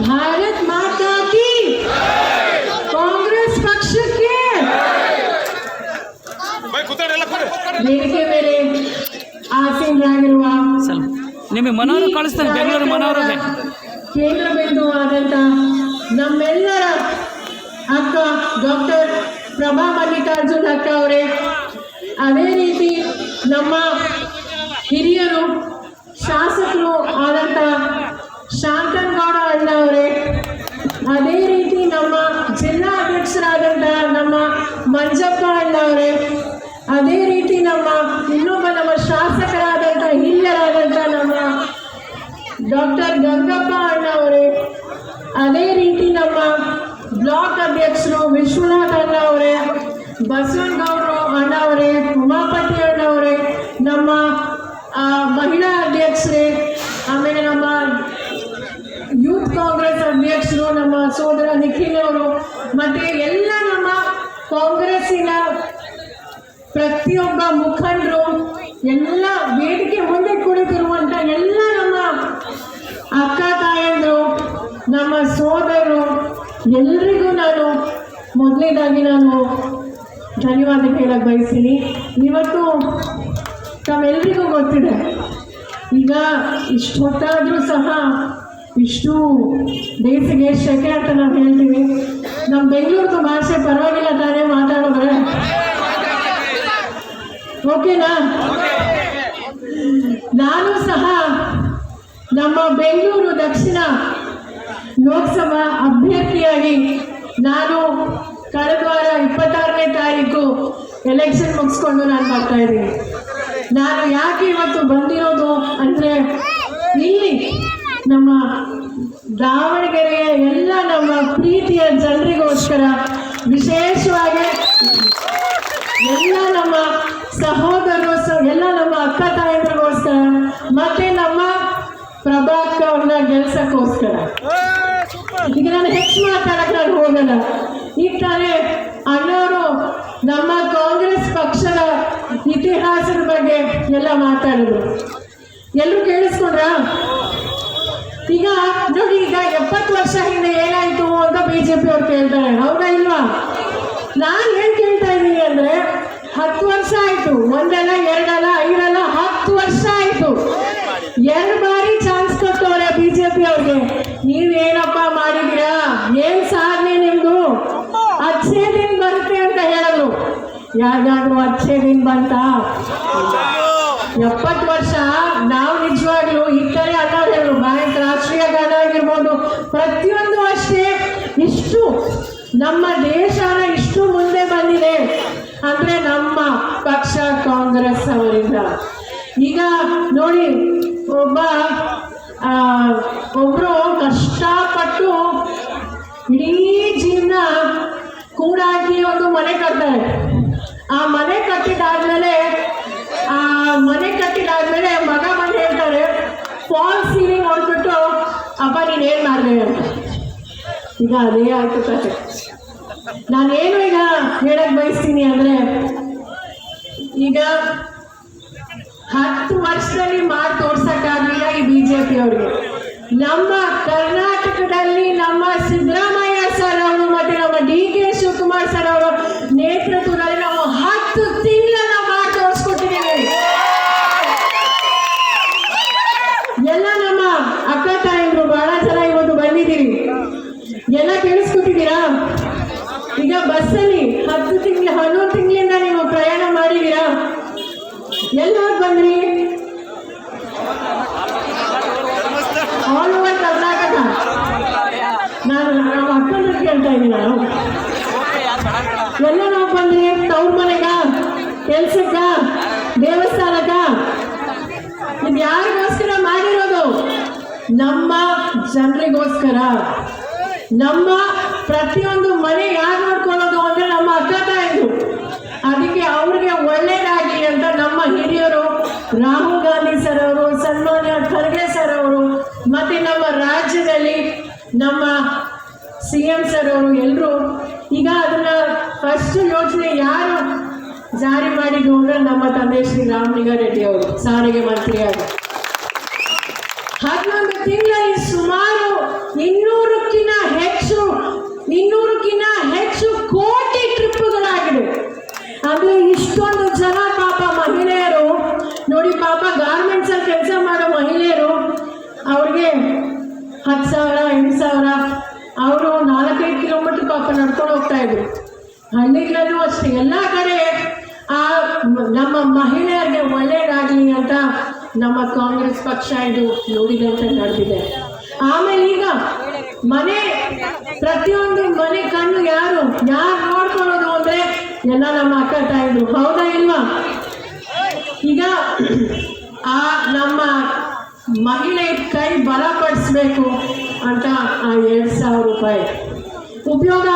ಭಾರತ್ ಮಾತಾ ಕಿ! ಕಾಂಗ್ರೆಸ್ के ವೇದಿಕೆ ಮೇಲೆ ಆಸೀನರಾಗಿರುವ ನಿಮಗೆ ಮನೋರು ಕಳಿಸ್ತಾರೆ ಬೆಂಗಳೂರು ಮನೋರಿಗೆ ಕೇಂದ್ರ ಬಿಂದು ಆದಂತ ನಮ್ಮೆಲ್ಲರ ಅಕ್ಕ ಡಾಕ್ಟರ್ ಪ್ರಭಾ ಮಲ್ಲಿಕಾರ್ಜುನ್ ಅಕ್ಕ ಅವರೇ ಅದೇ ರೀತಿ ನಮ್ಮ ಹಿರಿಯರು ಶಾಸಕರು ಡಾಕ್ಟರ್ ಗಂಗಪ್ಪ ಅಣ್ಣವರೇ, ಅದೇ ರೀತಿ ನಮ್ಮ ಬ್ಲಾಕ್ ಅಧ್ಯಕ್ಷರು ವಿಶ್ವನಾಥ್ ಅಣ್ಣವರೇ ಬಸವನಗೌಡರು ಅಣ್ಣವರೇ, ಉಮಾಪತಿ ಅಣ್ಣವರೇ, ನಮ್ಮ ಮಹಿಳಾ ಅಧ್ಯಕ್ಷರೇ, ಆಮೇಲೆ ನಮ್ಮ ಯೂತ್ ಕಾಂಗ್ರೆಸ್ ಅಧ್ಯಕ್ಷರು, ನಮ್ಮ ಸೋದರ ನಿಖಿಲ್ ಅವರು, ಮತ್ತೆ ಎಲ್ಲ ನಮ್ಮ ಕಾಂಗ್ರೆಸ್ಸಿನ ಪ್ರತಿಯೊಬ್ಬ ಮುಖಂಡರು, ಎಲ್ಲ ಸೋದರರು ಎಲ್ರಿಗೂ ನಾನು ಮೊದಲನೇದಾಗಿ ನಾನು ಧನ್ಯವಾದ ಹೇಳಕ್ಕೆ ಬಯಸ್ತೀನಿ. ಇವತ್ತು ತಮ್ಮೆಲ್ರಿಗೂ ಗೊತ್ತಿದೆ. ಈಗ ಇಷ್ಟು ಹೊತ್ತಾದರೂ ಸಹ ಇಷ್ಟು ಬೇಸಿಗೆ ಶೆಕೆ ಅಂತ ನಾವು ಹೇಳ್ತೀವಿ. ನಮ್ಮ ಬೆಂಗಳೂರು ಭಾಷೆ ಪರವಾಗಿಲ್ಲ ತಾನೇ ಮಾತಾಡಿದ್ರೆ ಓಕೆನಾ? ನಾನು ಸಹ ನಮ್ಮ ಬೆಂಗಳೂರು ದಕ್ಷಿಣ ಲೋಕಸಭಾ ಅಭ್ಯರ್ಥಿಯಾಗಿ ನಾನು ಕಳೆದ ವಾರ ಇಪ್ಪತ್ತಾರನೇ ತಾರೀಕು ಎಲೆಕ್ಷನ್ ಮುಗಿಸ್ಕೊಂಡು ನಾನು ಬರ್ತಾ ಇದ್ದೀನಿ. ನಾನು ಯಾಕೆ ಇವತ್ತು ಬಂದಿರೋದು ಅಂದರೆ ಇಲ್ಲಿ ನಮ್ಮ ದಾವಣಗೆರೆಯ ಎಲ್ಲ ನಮ್ಮ ಪ್ರೀತಿಯ ಜನರಿಗೋಸ್ಕರ ವಿಶೇಷವಾಗಿ ಎಲ್ಲ ನಮ್ಮ ಸಹೋದರರು ಎಲ್ಲ ನಮ್ಮ ಅಕ್ಕ ತಾಯಂದ್ರಿಗೋಸ್ಕರ ಮತ್ತೆ ನಮ್ಮ ಪ್ರಭಾಕರನ್ನ ಗೆಲ್ಸಕ್ಕೋಸ್ಕರ. ಈಗ ನಾನು ಹೆಚ್ಚು ಮಾತಾಡಕ್ಕೆ ನಾನು ಹೋಗಲ್ಲ. ಈಗ ತಾನೇ ಅಣ್ಣವರು ನಮ್ಮ ಕಾಂಗ್ರೆಸ್ ಪಕ್ಷದ ಇತಿಹಾಸದ ಬಗ್ಗೆ ಎಲ್ಲ ಮಾತಾಡಿದ್ರು. ಎಲ್ಲರೂ ಕೇಳಿಸ್ಕೊಂಡ್ರ? ಈಗ ನೋಡಿ, ಈಗ ಎಪ್ಪತ್ತು ವರ್ಷ ಹಿಂದೆ ಏನಾಯ್ತು ಅಂತ ಪಿ ಅವ್ರು ಕೇಳ್ತಾರೆ. ಹೌದಾ ಇಲ್ವಾ? ನಾನು ಏನ್ ಕೇಳ್ತಾ ಇದ್ದೀನಿ ಅಂದ್ರೆ, ಹತ್ತು ವರ್ಷ ಆಯ್ತು. ಒಂದಲ್ಲ, ಎರಡಲ್ಲ, ಐದಲ್ಲ, ಹತ್ತು ವರ್ಷ ಆಯ್ತು. ಎರಡು ನೀವೇನಪ್ಪ ಏನು ಸಾಧನೆ ನಿಮ್ದು? ಅಚ್ಚೇ ದಿನ ಬರುತ್ತೆ ಅಂತ ಹೇಳಿದ್ರು. ಯಾರ್ಗಾದ್ರು ಅಚ್ಚೇ ದಿನ ಬಂತ? ಎಪ್ಪತ್ತು ವರ್ಷ, ನಾವು ನಿಜವಾಗ್ಲು ಕಡೆ ಅಣ್ಣ ಹೇಳಿದ್ರು. ಬ್ಯಾಂಕ್ ರಾಷ್ಟ್ರೀಯ ಗಾನ ಆಗಿರ್ಬೋದು, ಪ್ರತಿಯೊಂದು ಅಷ್ಟೇ. ಇಷ್ಟು ನಮ್ಮ ದೇಶನ ಇಷ್ಟು ಮುಂದೆ ಬಂದಿದೆ. ಅಂದ್ರೆ ನಮ್ಮ ಪಕ್ಷ ಕಾಂಗ್ರೆಸ್ ಅವರಿಂದ. ಈಗ ನೋಡಿ, ಒಬ್ಬ ಇಡೀ ಜೀವನ ಕೂಡಾಕಿ ಒಂದು ಮನೆ ಕಟ್ತಾರೆ ಆ ಮನೆ ಕಟ್ಟಿದಾದ್ಮೇಲೆ, ಆ ಮನೆ ಕಟ್ಟಿದಾದ್ಮೇಲೆ ಮಗ ಬಂದು ಹೇಳ್ತಾರೆ ಫಾಲ್ ಸೀಲಿಂಗ್ ನೋಡ್ಬಿಟ್ಟು, ಅಪ್ಪ, ನೀನ್ ಏನ್ ಮಾಡಿದೆ? ಅಂತ. ಈಗ ಅದೇ ಆಯ್ತು ಕತೆ ನಾನೇನು ಈಗ ಹೇಳಕ್ ಬಯಸ್ತೀನಿ ಅಂದ್ರೆ, ಈಗ ಹತ್ತು ವರ್ಷದಲ್ಲಿ ಮಾಡಿ ತೋರ್ಸಕ್ಕಾಗಲಿಲ್ಲ ಈ ಬಿಜೆಪಿ ಅವ್ರಿಗೆ? ನಮ್ಮ ಕರ್ನಾಟಕದಲ್ಲಿ ನಮ್ಮ ಸಿದ್ದರಾಮಯ್ಯ ಸರ್ ಅವರು ಮತ್ತೆ ನಮ್ಮ ಡಿ ಕೆ ಶಿವಕುಮಾರ್ ಸರ್ ಅವರು ನೇತೃತ್ವದಲ್ಲಿ ನಾವು ಹತ್ತು ತಿಂಗಳನ್ನ ಮಾಡಿ ತೋರಿಸ್ಕೊಟ್ಟಿದ್ದೀವಿ ಎಲ್ಲ ನಮ್ಮ ಅಕ್ಕ ತಾಯಂದ್ರು ಬಹಳ ಜನ ಇವತ್ತು ಬಂದಿದ್ದೀರಿ ಎಲ್ಲ ಕೇಳಿಸ್ಕೊಟ್ಟಿದ್ದೀರಾ ಈಗ ಬಸ್ಸಲ್ಲಿ ಹತ್ತು ತಿಂಗಳು ಹನ್ನೊಂದು ತಿಂಗಳಿಂದ ನೀವು ಪ್ರಯಾಣ ಮಾಡಿದ್ದೀರಾ ಎಲ್ಲಿ ಹೋಗಿ ಬಂದ್ರಿ ಆಲ್ ಓವರ್ ಕರ್ನಾಟಕ ನಾನು ನಮ್ಮ ಅಕ್ಕನ ಕೇಳ್ತಾ ಇದ್ದೀನಿ ನಾನು ಎಲ್ಲ ನಾವು ಬಂದ್ರಿ ತವ್ರ ಮನೆಗ, ಕೆಲ್ಸಕ್ಕ, ದೇವಸ್ಥಾನಕ್ಕ. ಇದು ಯಾರಿಗೋಸ್ಕರ ಮಾಡಿರೋದು? ನಮ್ಮ ಜನರಿಗೋಸ್ಕರ. ನಮ್ಮ ಪ್ರತಿಯೊಂದು ಮನೆ ಯಾರು ನೋಡ್ಕೊಳ್ಳೋದು ಅಂದ್ರೆ ನಮ್ಮ ಅಕ್ಕ ತಾಯಿದು. ಅದಕ್ಕೆ ಅವ್ರಿಗೆ ಒಳ್ಳೇದಾಗಿ ಅಂತ ನಮ್ಮ ಹಿರಿಯರು ರಾಹುಲ್ ಗಾಂಧಿ ಸರ್ ಅವರು, ಸನ್ಮಾನ್ಯ ಖರ್ಗೆ ಸರ್ ಅವರು, ಮತ್ತೆ ನಮ್ಮ ರಾಜ್ಯದಲ್ಲಿ ನಮ್ಮ ಸಿ ಎಂ ಸರ್ ಅವರು ಎಲ್ಲರೂ ಈಗ ಅದನ್ನ ಜಾರಿ ಮಾಡಿಕೊಂಡು ನಮ್ಮ ತಂದೆ ಶ್ರೀ ರಾಮಲಿಂಗಾರೆಡ್ಡಿ ಅವರು. ಸಾರಿಗೆ ಮಂತ್ರಿಯಾಗಿ. ಹದಿನೊಂದು ತಿಂಗಳಲ್ಲಿ ಸುಮಾರು ಇನ್ನೂರಕ್ಕಿಂತ ಹೆಚ್ಚು ಇನ್ನೂರಕ್ಕಿಂತ ಹೆಚ್ಚು ಕೋಟಿ ಟ್ರಿಪ್ಗಳಾಗಿದೆ ಅಂದ್ರೆ ಇಷ್ಟೊಂದು ಜನ ಪಾಪ ಮಹಿಳೆಯರು, ನೋಡಿ ಪಾಪ ಗಾರ್ಮೆಂಟ್ಸ್ ಅಲ್ಲಿ ಕೆಲಸ ಮಾಡೋ ಮಹಿಳೆಯರು, ಅವ್ರಿಗೆ ಹತ್ತು ಸಾವಿರ, ಎಂಟು ಸಾವಿರ, ಅವರು ನಾಲ್ಕೈದು ಕಿಲೋಮೀಟರ್ ಪಾಪ ನಡ್ಕೊಂಡು ಹೋಗ್ತಾ ಇದ್ರು. ಹಳ್ಳಿಗಳಲ್ಲೂ ಅಷ್ಟೇ, ಎಲ್ಲ ಕಡೆ ಆ ನಮ್ಮ ಮಹಿಳೆಯರಿಗೆ ಒಳ್ಳೇದಾಗಲಿ ಅಂತ ನಮ್ಮ ಕಾಂಗ್ರೆಸ್ ಪಕ್ಷ ಇದು ನೋಡಿದಂತೆ ನಡೆದಿದೆ. ಆಮೇಲೆ ಈಗ ಮನೆ, ಪ್ರತಿಯೊಂದು ಮನೆ ಕಣ್ಣು ಯಾರು ಯಾರು ನೋಡ್ಕೊಳ್ಳೋದು ಅಂದ್ರೆ ಎಲ್ಲ ನಮ್ಮ ಅಕ್ಕ ತಾಯಿದ್ರು ಹೌದಾ ಇಲ್ವಾ? ಈಗ ಆ ನಮ್ಮ ಮಹಿಳೆ ಕೈ ಬಲಪಡಿಸ್ಬೇಕು ಅಂತ ಆ ಎರಡು ಸಾವಿರ ರೂಪಾಯಿ. ಉಪಯೋಗ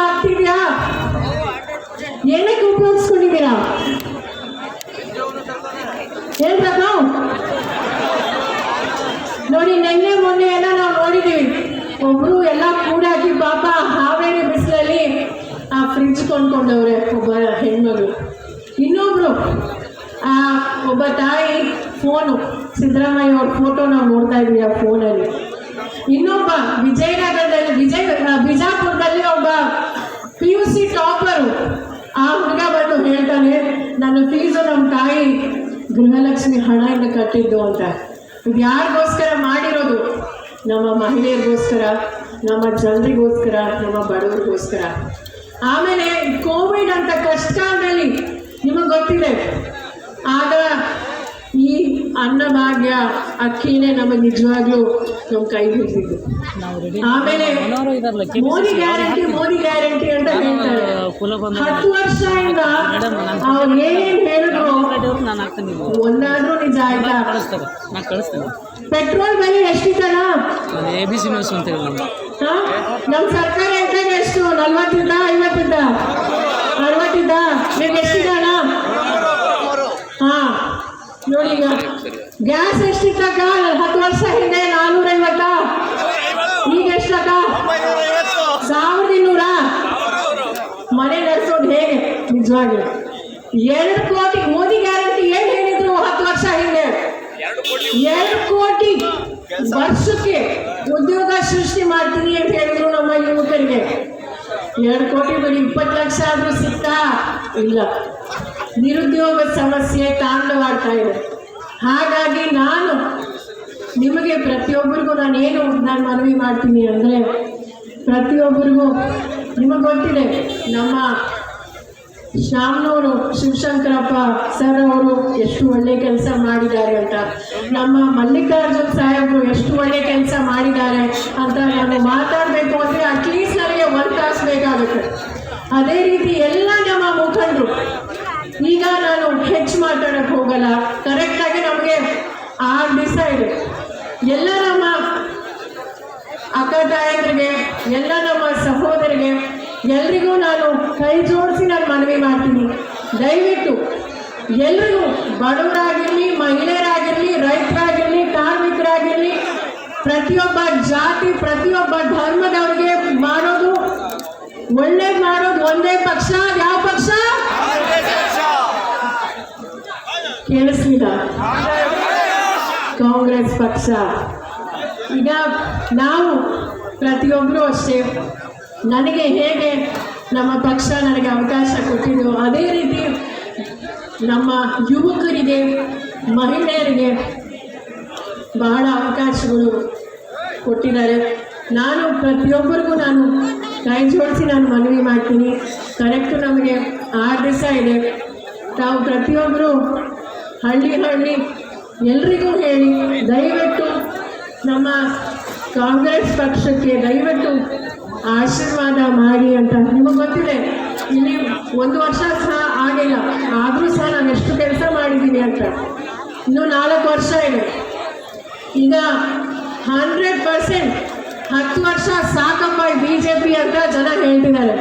ನಿನ್ನೆ ಮೊನ್ನೆ ಎಲ್ಲ ನಾವು ನೋಡಿದ್ದೀವಿ ಒಬ್ರು ಎಲ್ಲ ಕೂಡಾಕಿ ಪಾಪ ಹಾವೇರಿ ಬಿಸಿಲಲ್ಲಿ, ಆ ಫ್ರಿಡ್ಜ್ ಕೊಂಡ್ಕೊಂಡವ್ರೆ, ಒಬ್ಬ ಹೆಣ್ಮಗಳು. ಇನ್ನೊಬ್ರು, ಆ, ಒಬ್ಬ ತಾಯಿ ಫೋನು ಸಿದ್ದರಾಮಯ್ಯ ಅವ್ರ ಫೋಟೋ ನಾವು ನೋಡ್ತಾ ಇದ್ವಿ ಆ ಫೋನಲ್ಲಿ ಇನ್ನೊಬ್ಬ ವಿಜಯನಗರದಲ್ಲಿ, ವಿಜಯ ಬಿಜಾಪುರದಲ್ಲಿ ಒಬ್ಬ ಪಿ ಯು ಸಿ ಟಾಪರು ಆ ಹುಡುಗ ಬಂದು ಹೇಳ್ತಾನೆ, ನನ್ನ ಫೀಸು ನಮ್ಮ ತಾಯಿ ಗೃಹಲಕ್ಷ್ಮಿ ಹಣದಿಂದ ಕಟ್ಟಿದ್ದು ಅಂತ. ಇದು ಯಾರಿಗೋಸ್ಕರ ಮಾಡಿರೋದು? ನಮ್ಮ ಮಹಿಳೆಯರಿಗೋಸ್ಕರ ನಮ್ಮ ಜನರಿಗೋಸ್ಕರ ನಮ್ಮ ಬಡವರಿಗೋಸ್ಕರ. ಆಮೇಲೆ ಕೋವಿಡ್ ಅಂತ ಕಷ್ಟ ಅಂದಲ್ಲಿ ನಿಮಗೆ ಗೊತ್ತಿದೆ? ಆಗ ಈ ಅನ್ನಭಾಗ್ಯ ಅಕ್ಕಿನೇ ನಮಗೆ ನಿಜವಾಗ್ಲೂ ನಮ್ಮ ಕೈ ಹಿಡಿದಿದ್ದು. ಆಮೇಲೆ ಮೋದಿ ಗ್ಯಾರಂಟಿ ಮೋದಿ ಗ್ಯಾರಂಟಿ ಅಂತ ಹೇಳ್ತಾರೆ. ಬಂದ ಹತ್ತು ವರ್ಷದಿಂದ ಅವ್ರು ಏನೇನ್ ಹೇಳಿದ್ರು? ಒಂದಾದ್ರೂ ನಿಜ ಆಯ್ತಾ? ಕಳಿಸ್ತಾರೆ ನಾನು ಕಳಿಸ್ತೀನಿ. ಪೆಟ್ರೋಲ್ ಬೆಲೆ ಎಷ್ಟಿತ್ತಲ್ಲ? ಅದು ಎ ಬಿ ಸಿ ನ್ಯೂಸ್ ಅಂತ ಹೇಳಿ ನಮ್ದು. ಹಾ? ನಮ್ ಸರ್ಕಾರ ಹೇಳ್ತಾರೆ ಎಷ್ಟು ನಲ್ವತ್ತಿದ್ದ ಐವತ್ತಿದ್ದ? ಅರವತ್ತಿದ್ದ? ನೀವು ಎಷ್ಟಿದಣ ಹಾ. ನೋಡಿ ಈಗ. ಗ್ಯಾಸ್ ಎಷ್ಟಿತ್ತಕ್ಕ? ಹತ್ತು ವರ್ಷ ಹಿಂದೆ ನಿಜವಾಗಿ ಎರಡು ಕೋಟಿ ಮೋದಿ ಗ್ಯಾರಂಟಿ ಏನ್ ಹೇಳಿದ್ರು ಹತ್ತು ವರ್ಷ ಹಿಂದೆ? ಎರಡು ಕೋಟಿ ವರ್ಷಕ್ಕೆ ಉದ್ಯೋಗ ಸೃಷ್ಟಿ ಮಾಡ್ತೀನಿ ಅಂತ ಹೇಳಿದ್ರು ನಮ್ಮ ಯುವಕರಿಗೆ. ಎರಡು ಕೋಟಿ ಬರೀ ಇಪ್ಪತ್ತು ಲಕ್ಷ ಆದ್ರೂ ಸಿಗ್ತಾ ಇಲ್ಲ. ನಿರುದ್ಯೋಗ ಸಮಸ್ಯೆ ತಾಂಡವಾಡ್ತಾ ಇದೆ. ಹಾಗಾಗಿ ನಾನು ನಿಮಗೆ ಪ್ರತಿಯೊಬ್ಬರಿಗೂ ನಾನು ಏನು ನಾನು ಮನವಿ ಮಾಡ್ತೀನಿ ಅಂದರೆ ಪ್ರತಿಯೊಬ್ಬರಿಗೂ ನಿಮಗೆ ಗೊತ್ತಿದೆ ನಮ್ಮ ಶ್ಯಾಮ್ನವರು, ಶಿವಶಂಕರಪ್ಪ ಸರ್ ಅವರು ಎಷ್ಟು ಒಳ್ಳೆ ಕೆಲಸ ಮಾಡಿದ್ದಾರೆ ಅಂತ. ನಮ್ಮ ಮಲ್ಲಿಕಾರ್ಜುನ್ ಸಾಹೇಬ್ರು ಎಷ್ಟು ಒಳ್ಳೆ ಕೆಲಸ ಮಾಡಿದ್ದಾರೆ ಅಂತ ನಾನು ಮಾತಾಡಬೇಕು ಅಂದರೆ ಅಟ್ಲೀಸ್ಟ್ ನನಗೆ ಒಂದು ತಾಸು ಬೇಕಾಗುತ್ತೆ. ಅದೇ ರೀತಿ ಎಲ್ಲ ನಮ್ಮ ಮುಖಂಡರು, ಈಗ ನಾನು ಹೆಚ್ಚು ಮಾತಾಡಕ್ಕೆ ಹೋಗಲ್ಲ. ಕರೆಕ್ಟಾಗಿ ನಮಗೆ ಆರು ದಿವಸ ಇದೆ. ಎಲ್ಲ ನಮ್ಮ ಅಕ್ಕ ತಾಯಂದ್ರಿಗೆ, ಎಲ್ಲ ನಮ್ಮ ಸಹೋದರಿಗೆ ಎಲ್ರಿಗೂ ನಾನು ಕೈ ಜೋಡಿಸಿ ನಾನು ಮನವಿ ಮಾಡ್ತೀನಿ. ದಯವಿಟ್ಟು ಎಲ್ರಿಗೂ ಬಡವರಾಗಿರಲಿ, ಮಹಿಳೆಯರಾಗಿರಲಿ, ರೈತರಾಗಿರಲಿ, ಕಾರ್ಮಿಕರಾಗಿರಲಿ, ಪ್ರತಿಯೊಬ್ಬ ಜಾತಿ, ಪ್ರತಿಯೊಬ್ಬ ಧರ್ಮದವರಿಗೆ ಮಾಡೋದು ಒಳ್ಳೇದು ಮಾಡೋದು ಒಂದೇ ಪಕ್ಷ ಯಾವ ಪಕ್ಷ? ಕೇಳಿಸ್ಲಿಲ್ಲ ಕಾಂಗ್ರೆಸ್ ಪಕ್ಷ. ಈಗ ನಾವು ಪ್ರತಿಯೊಬ್ಬರು ಅಷ್ಟೇ. ನನಗೆ ಹೇಗೆ ನಮ್ಮ ಪಕ್ಷ ನನಗೆ ಅವಕಾಶ ಕೊಟ್ಟಿದ್ದು ಅದೇ ರೀತಿ ನಮ್ಮ ಯುವಕರಿಗೆ, ಮಹಿಳೆಯರಿಗೆ ಬಹಳ ಅವಕಾಶಗಳು ಕೊಟ್ಟಿದ್ದಾರೆ. ನಾನು ಪ್ರತಿಯೊಬ್ಬರಿಗೂ ನಾನು ಕೈ ಜೋಡಿಸಿ ನಾನು ಮನವಿ ಮಾಡ್ತೀನಿ. ಕರೆಕ್ಟು ನಮಗೆ ಆರು ದಿವಸ ಇದೆ. ತಾವು ಪ್ರತಿಯೊಬ್ಬರು ಹಳ್ಳಿ ಹಳ್ಳಿ ಎಲ್ರಿಗೂ ಹೇಳಿ, ದಯವಿಟ್ಟು ನಮ್ಮ ಕಾಂಗ್ರೆಸ್ ಪಕ್ಷಕ್ಕೆ ದಯವಿಟ್ಟು ಆಶೀರ್ವಾದ ಮಾಡಿ ಅಂತ ನಿಮಗೆ ಗೊತ್ತಿದೆ, ಇಲ್ಲಿ ಒಂದು ವರ್ಷ ಸಹ ಆಗಿಲ್ಲ. ಆದರೂ ಸಹ ನಾನು ಎಷ್ಟು ಕೆಲಸ ಮಾಡಿದ್ದೀನಿ ಅಂತ. ಇನ್ನು ನಾಲ್ಕು ವರ್ಷ ಇದೆ. ಈಗ ಹಂಡ್ರೆಡ್ ಪರ್ಸೆಂಟ್ ಹತ್ತು ವರ್ಷ ಸಾಕಪ್ಪ ಬಿ ಜೆ ಪಿ ಅಂತ ಜನ ಹೇಳ್ತಿದ್ದಾರೆ.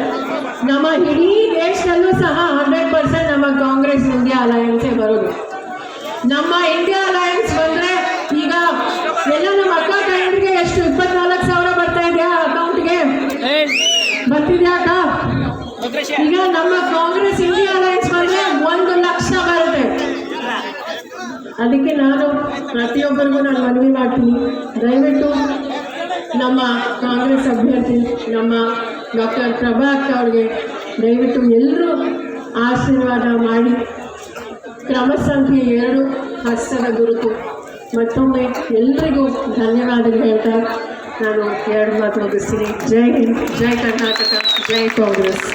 ನಮ್ಮ ಇಡೀ ದೇಶದಲ್ಲೂ ಸಹ ಹಂಡ್ರೆಡ್ ಪರ್ಸೆಂಟ್ ನಮ್ಮ ಕಾಂಗ್ರೆಸ್ ಇಂಡಿಯಾ ಅಲಯನ್ಸೇ ಬರೋದು. ನಮ್ಮ ಇಂಡಿಯಾ ಅಲಯನ್ಸ್ ಬಂದ್ರೆ ಈಗ ಎಲ್ಲ ನಮ್ಮ ಅಕ್ಕ ತಾಯಂದಿರಿಗೆ ಎಷ್ಟು ಇಪ್ಪತ್ನಾಲ್ಕು ಸಾವಿರ ಬರ್ತಾ ಇದೆಯಾ ಅಕೌಂಟ್ಗೆ ಏಯ್ ಬರ್ತಿದ್ಯಾ ಅಕ್ಕ ಲೋಕೇಶ್ ಈಗ ನಮ್ಮ ಕಾಂಗ್ರೆಸ್ ಇಂಡಿಯಾ ಅಲೈನ್ಸ್ ಬಂದ್ರೆ ಒಂದು ಲಕ್ಷ ಬರುತ್ತೆ. ಅದಕ್ಕೆ ನಾನು ಪ್ರತಿಯೊಬ್ಬರಿಗೂ ನಾನು ಮನವಿ ಮಾಡ್ತೀನಿ. ದಯವಿಟ್ಟು ನಮ್ಮ ಕಾಂಗ್ರೆಸ್ ಅಭ್ಯರ್ಥಿ, ನಮ್ಮ ಡಾಕ್ಟರ್ ಪ್ರಭಾಕರ್ ಅವ್ರಿಗೆ ದಯವಿಟ್ಟು ಎಲ್ಲರೂ ಆಶೀರ್ವಾದ ಮಾಡಿ. ಕ್ರಮ ಸಂಖ್ಯೆ ಎರಡು, ಹಸ್ತದ ಗುರುತು. ಮತ್ತೊಮ್ಮೆ ಎಲ್ರಿಗೂ ಧನ್ಯವಾದಗಳು ಹೇಳ್ತಾ ನಾನು ಎರಡು ಮಾತು ಮುಗಿಸ್ತೀನಿ. ಜೈ ಹಿಂದ್, ಜೈ ಕರ್ನಾಟಕ, ಜೈ ಕಾಂಗ್ರೆಸ್.